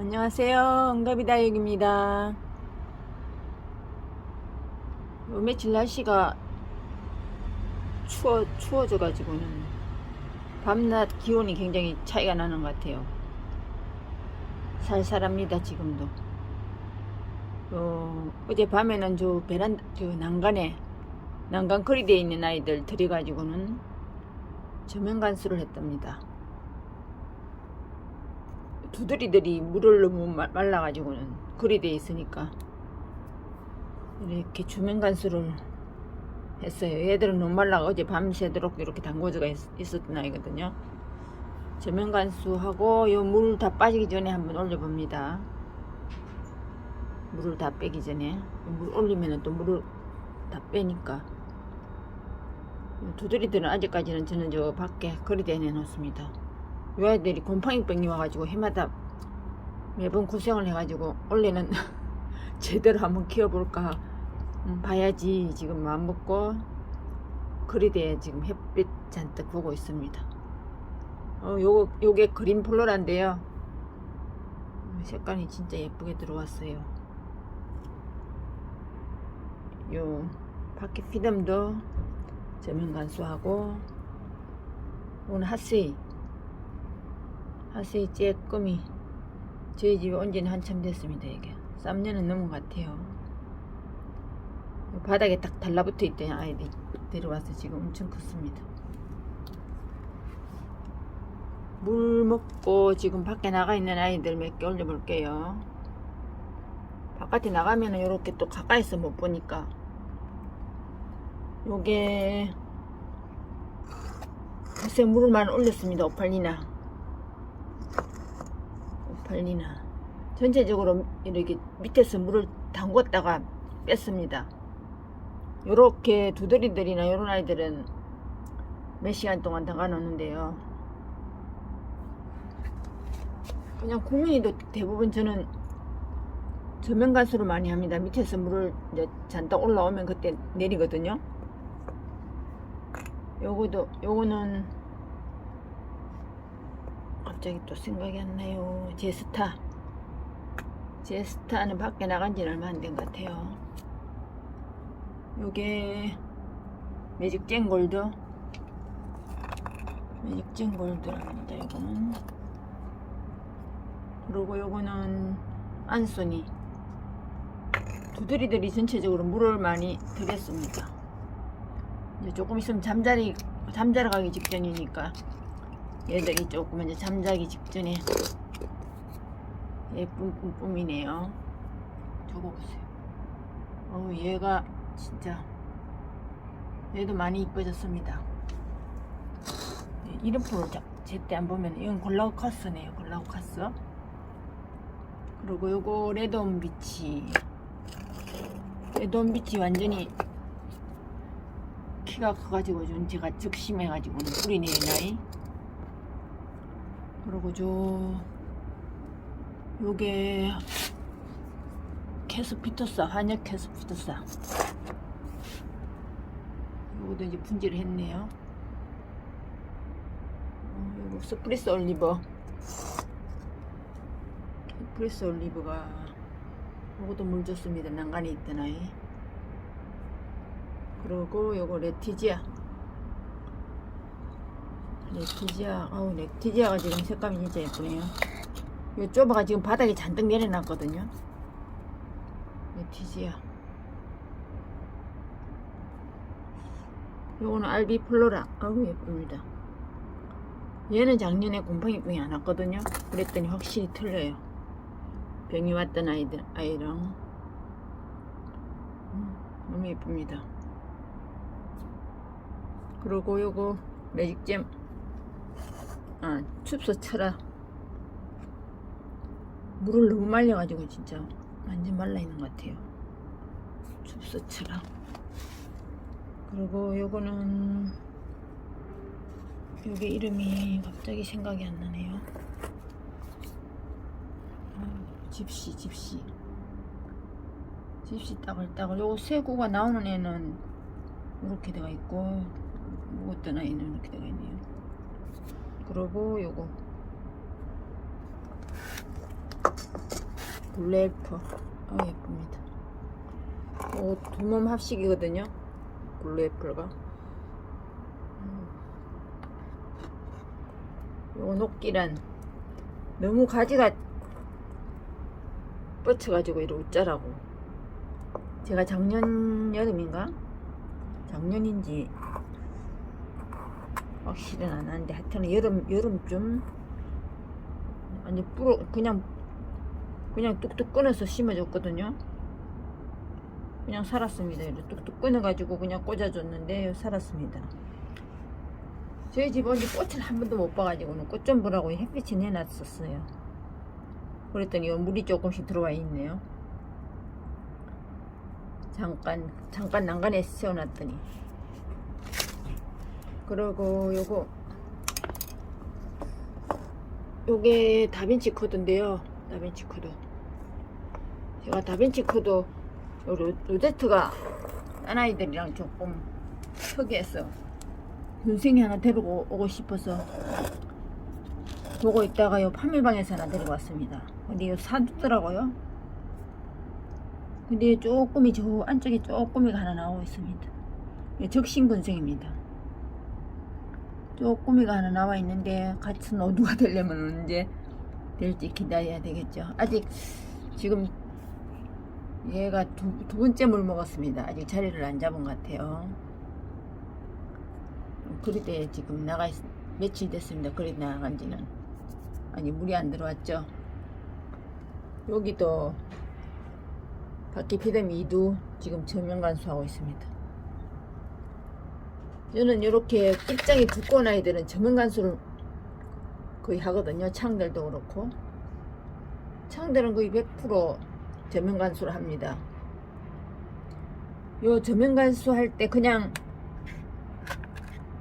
안녕하세요. 응답이다육입니다. 요 며칠 날씨가 추워, 추워져가지고는 밤낮 기온이 굉장히 차이가 나는 것 같아요. 살살합니다, 지금도. 어, 어제 밤에는 저 베란다, 저 난간에, 난간 거리대에 있는 아이들 들여가지고는 저면 간수를 했답니다. 두드리들이 물을 너무 말- 말라가지고는 거리대에 있으니까 이렇게 주면 간수를 했어요. 얘들은 너무 말라가 어제 밤새도록 이렇게 담궈져가 있- 있었던 아이거든요. 저면 간수하고 요물다 빠지기 전에 한번 올려봅니다. 물을 다 빼기 전에 물 올리면은 또 물을 다 빼니까 두드리들은 아직까지는 저는 저 밖에 거리대에 내놓습니다. 요 아이들이 곰팡이병이 와가지고 해마다 매번 고생을 해가지고 원래는 제대로 한번 키워볼까 음, 봐야지 지금 마음 먹고 거리대에 지금 햇빛 잔뜩 보고 있습니다. 어, 요거 요게 그린 폴로란데요. 음, 색깔이 진짜 예쁘게 들어왔어요. 요 밖에 피덤도 저면 간수하고 오늘 핫세이 핫세이 쬐끔이 저희 집에 온 지는 한참 됐습니다 이게. 3년은 넘은 것 같아요. 바닥에 딱 달라붙어 있던 아이들이 데려와서 지금 엄청 컸습니다. 물 먹고 지금 밖에 나가 있는 아이들 몇 개 올려볼게요. 바깥에 나가면 이렇게 또 가까이서 못 보니까. 요게 글쎄 물을 많이 올렸습니다 오팔리나 오팔리나. 전체적으로 이렇게 밑에서 물을 담궜다가 뺐습니다. 요렇게 두더리들이나 요런 아이들은 몇 시간 동안 담가 놓는데요. 그냥 국민이도 대부분 저는 간수를 많이 합니다. 밑에서 물을 이제 잔뜩 올라오면 그때 내리거든요. 요거도 요거는 갑자기 또 생각이 안 나요. 제스타. 제스타는 밖에 나간 지는 얼마 안 된 것 같아요. 요게 매직 쨍골드. 매직 쨍골드랍니다. 요거는. 그리고 요거는 안소니. 두드리들이 전체적으로 물을 많이 들였습니다. 이제 조금 있으면 잠자리 잠자러 가기 직전이니까 얘들이 조금 이제 잠자기 직전에 예쁜 뿜뿜이네요. 저거 보세요. 어 얘가 진짜 얘도 많이 이뻐졌습니다. 네, 이름표를 자- 제때 안 보면 이건 골라우카스네요. 골라우카스. 그리고 요거 레드온 비치. 레드온 비치 완전히 키가 커가지고 좀 제가 적심해가지고는 뿌리 내린 아이 그리고 저 요게 캐스피터사 한약 캐스피터사 요것도 이제 분질을 했네요. 어, 요거 스프리스 올리버. 스프리스 올리버가 요것도 물 줬습니다. 난간에 있던 아이. 그리고 요거 레티지아 레티지아 어우 레티지아가 지금 색감이 진짜 예쁘네요. 요 쪼바가 지금 바닥에 잔뜩 내려놨거든요. 레티지아. 요거는 알비 플로라. 아우 예쁩니다. 얘는 작년에 곰팡이병이 안 왔거든요. 그랬더니 확실히 틀려요. 병이 왔던 아이들 아이랑. 음, 너무 예쁩니다. 그리고 요거 매직잼 아 춥서 쳐라. 물을 너무 말려가지고 진짜 완전 말라있는 것 같아요. 춥서 쳐라. 그리고 요거는 요게 이름이 갑자기 생각이 안 나네요. 아, 집시 집시. 집시 따글따글. 요거 새구가 나오는 애는 이렇게 되어 있고 어떤 아이는 이렇게 되어 있네요. 그리고 요거. 굴레프. 아 예쁩니다. 어, 두몸 합식이거든요. 굴레프가. 음. 요 녹기란. 너무 가지가 뻗쳐가지고 이렇게 웃자라고. 제가 작년 여름인가? 작년인지 확실은 안 하는데 하여튼 여름 여름쯤 아니 뿌러 그냥 그냥 뚝뚝 끊어서 심어줬거든요. 그냥 살았습니다. 이렇게 뚝뚝 끊어가지고 그냥 꽂아줬는데 살았습니다. 저희 집은 이제 꽃을 한 번도 못 봐가지고는 꽃 좀 보라고 햇빛이 내놨었어요. 그랬더니 요 물이 조금씩 들어와 있네요. 잠깐 잠깐 난간에 세워놨더니 그리고 요거 요게 다빈치 코드인데요. 다빈치 코드. 제가 다빈치 코드 요 로- 로제트가 딴 아이들이랑 조금 특이해서 군생이 하나 데리고 오고 싶어서 보고 있다가 요 파밀방에서 하나 데리고 왔습니다. 근데 요 사두더라고요. 근데 조금이 저 안쪽에 조금이가 하나 나오고 있습니다. 이게 적신군생입니다 쪼꼬미가 하나 나와 있는데 같은 노두가 되려면 언제 될지 기다려야 되겠죠. 아직 지금 얘가 두, 두 번째 물 먹었습니다. 아직 자리를 안 잡은 것 같아요. 그리대 지금 나가 있, 며칠 됐습니다. 그리 나간 지는. 아니, 물이 안 들어왔죠. 여기도 바퀴 피뎀 2두 지금 저면 간수하고 있습니다. 저는 이렇게 입장이 두꺼운 아이들은 저면 간수를 거의 하거든요. 창들도 그렇고. 창들은 거의 100% 저면 간수를 합니다. 요 저면 간수 할 때 그냥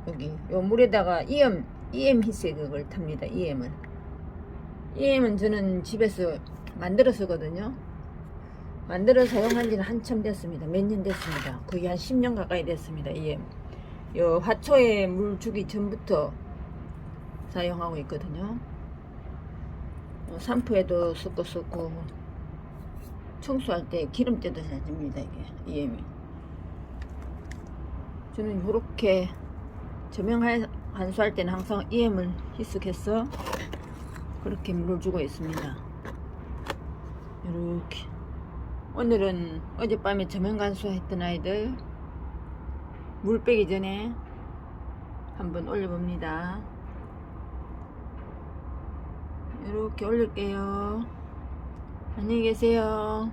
여기 요 물에다가 EM EM 희색을 탑니다. EM을. EM은 저는 집에서 만들어 쓰거든요. 만들어 사용한 지는 한참 됐습니다. 몇 년 됐습니다. 거의 한 10년 가까이 됐습니다. EM. 요 화초에 물 주기 전부터 사용하고 있거든요. 어, 산포에도 섞고 섞고 청소할 때 기름때도 잘 줍니다 이게 EM이. 저는 이렇게 저명 한수할 때는 항상 EM을 희석해서 그렇게 물을 주고 있습니다. 이렇게 오늘은 어젯밤에 저명 간수했던 아이들 물 빼기 전에 한번 올려봅니다. 이렇게 올릴게요. 안녕히 계세요.